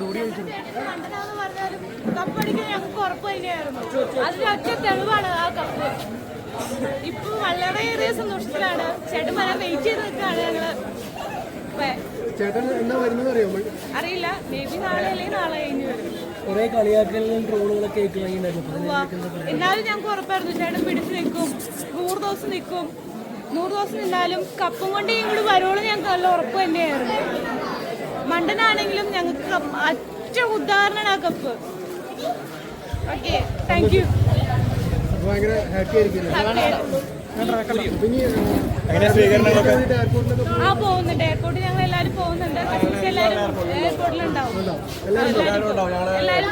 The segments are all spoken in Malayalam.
കണ്ടതാന്ന് പറഞ്ഞാലും കപ്പടിക്കാൻ ഞങ്ങൾക്ക് ഉറപ്പ് തന്നെയായിരുന്നു അതിനൊറ്റ തെളിവാണ് ആ കപ്പ് ഇപ്പൊ വളരെയേറെ സന്തോഷത്തിലാണ് ചേട്ടൻ വരാൻ വെയിറ്റ് ചെയ്ത് നിൽക്കുകയാണ് ഞങ്ങൾ ഇപ്പൊ ചേട്ടൻ എന്നാ വരുന്നത് അറിയാമോ അറിയില്ല. മേ ബി നാളെ അല്ലെങ്കിൽ നാളെ കഴിഞ്ഞ് വരും. കുറെ കളിയാക്കലും ട്രോളുകളൊക്കെ. എന്നാലും ഞങ്ങൾക്ക് ഉറപ്പായിരുന്നു. ചേട്ടൻ പിടിച്ചു നിൽക്കും നൂറ് ദിവസം നിൽക്കും. നൂറ് ദിവസം നിന്നാലും കപ്പും കൊണ്ട് ഇങ്ങോട്ട് വരുവോളം ഞങ്ങൾക്ക് നല്ല ഉറപ്പ് തന്നെയായിരുന്നു. മണ്ടനാണെങ്കിലും ഞങ്ങൾക്ക് അറ്റ ഉദാഹരണമാണ് ആ കപ്പ്. ഓക്കെ താങ്ക് യു ഭയങ്കര ഹാപ്പി ആയിരിക്കും ആ പോകുന്നുണ്ട്. എയർപോർട്ടിൽ ഞങ്ങൾ എല്ലാവരും പോകുന്നുണ്ട് കസിൻസ് എല്ലാവരും എയർപോർട്ടിലുണ്ടാവും എല്ലാവരും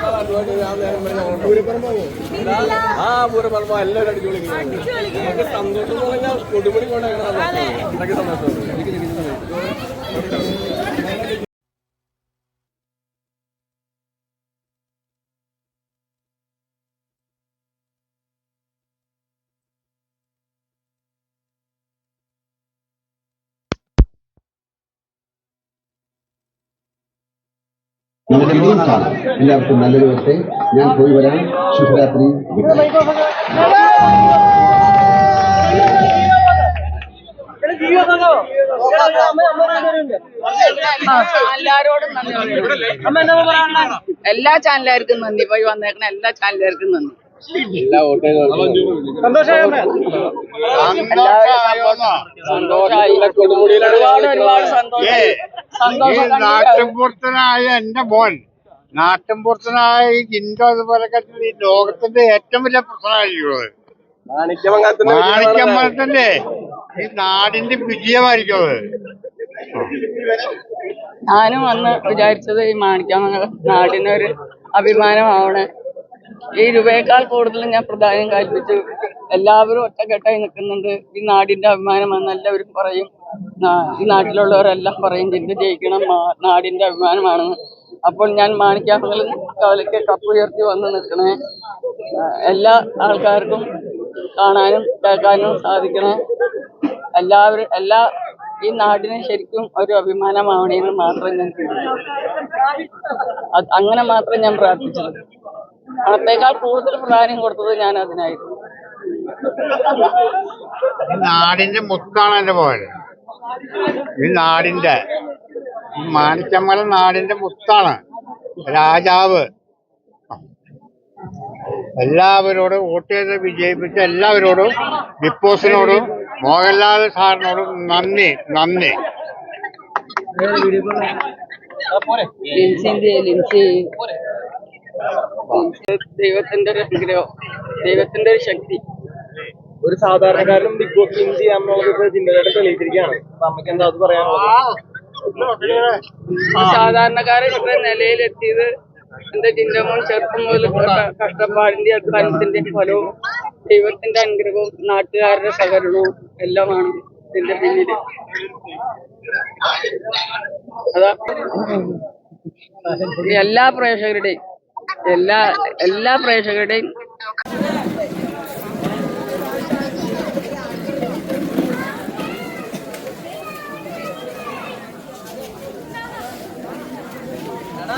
മീൻസാണ് എല്ലാവർക്കും നല്ലൊരു ദിവസത്തെ ഞാൻ പോയി വരാം. ശുഭരാത്രി. എല്ലാരോടും നന്ദി പറയുന്നു. എല്ലാ ചാനലുകാർക്കും നന്ദി. പോയി വന്നേക്കണ. എല്ലാ ചാനലുകാർക്കും നന്ദി. എല്ലാ സന്തോഷമായി ഒരുപാട് ഒരുപാട് സന്തോഷം. ഈ നാട്ടിൻപുറത്തനായ എന്റെ മോൻ നാട്ടിൻപുറത്തനായ ഈ ജിൻഡോ അതുപോലൊക്കെ ഈ ലോകത്തിന്റെ ഏറ്റവും വലിയ പ്രശ്നമായിരിക്കും മാണിക്യമംഗലത്തിന്റെ മാണിക്കമ്പലത്തിന്റെ ഈ നാടിന്റെ വിജയമായിരിക്കും അത് ഞാനും അന്ന് വിചാരിച്ചത് ഈ മാണിക്യാമംഗലം നാടിനൊരു അഭിമാനമാവണേ. ഈ രൂപയേക്കാൾ കൂടുതൽ ഞാൻ പ്രധാനം കൽപ്പിച്ചു എല്ലാവരും ഒറ്റക്കെട്ടായി നിൽക്കുന്നുണ്ട്. ഈ നാടിന്റെ അഭിമാനമാണെന്ന് എല്ലാവരും പറയും. ഈ നാട്ടിലുള്ളവരെല്ലാം പറയും ജില്ല ജയിക്കണം നാടിന്റെ അഭിമാനമാണെന്ന് അപ്പോൾ ഞാൻ മാണിക്യാമംഗലം കവലയ്ക്ക് കപ്പ് ഉയർത്തി വന്ന് നിൽക്കണേ. എല്ലാ ആൾക്കാർക്കും കാണാനും കേൾക്കാനും സാധിക്കണേ. എല്ലാവരും എല്ലാ ഈ നാടിന് ശരിക്കും ഒരു അഭിമാനമാവണേന്ന് മാത്രം ഞാൻ അങ്ങനെ മാത്രം ഞാൻ പ്രാർത്ഥിച്ചത്. പണത്തേക്കാൾ കൂടുതൽ പ്രാധാന്യം കൊടുത്തത് ഞാൻ അതിനായിരുന്നു. നാടിന്റെ മുത്താണ് എന്റെ മോൻ ഈ നാടിന്റെ മാനിച്ചമ്മല നാടിന്റെ മുത്താണ് രാജാവ്. എല്ലാവരോടും വോട്ട് ചെയ്ത് വിജയിപ്പിച്ച എല്ലാവരോടും ബിഗ് ബോസിനോടും മോഹൻലാൽ സാറിനോടും നന്ദി നന്ദി. ദൈവത്തിന്റെ ഒരു അനുഗ്രഹം ദൈവത്തിന്റെ ഒരു ശക്തി. ഒരു സാധാരണക്കാരനും ബിഗ് ബോസ് വിൻ ചെയ്യാൻ ഇപ്പൊ ജില്ലയുടെ തെളിയിച്ചിരിക്കുകയാണ്. അപ്പൊ അമ്മയ്ക്ക് എന്താ അത് പറയാനുള്ളത് സാധാരണക്കാരൻ ഇത്ര നിലയിലെത്തിയത് എന്റെ ചിന്തകളും ചെറുപ്പം മുതൽ കഷ്ടപ്പാടിന്റെ അധ്വാനത്തിന്റെ ഫലവും ദൈവത്തിന്റെ അനുഗ്രഹവും നാട്ടുകാരുടെ സഹകരണവും എല്ലാമാണ് ഇതിന്റെ പിന്നിൽ അതാ എല്ലാ പ്രേക്ഷകരുടെയും എല്ലാ എല്ലാ പ്രേക്ഷകരുടെയും না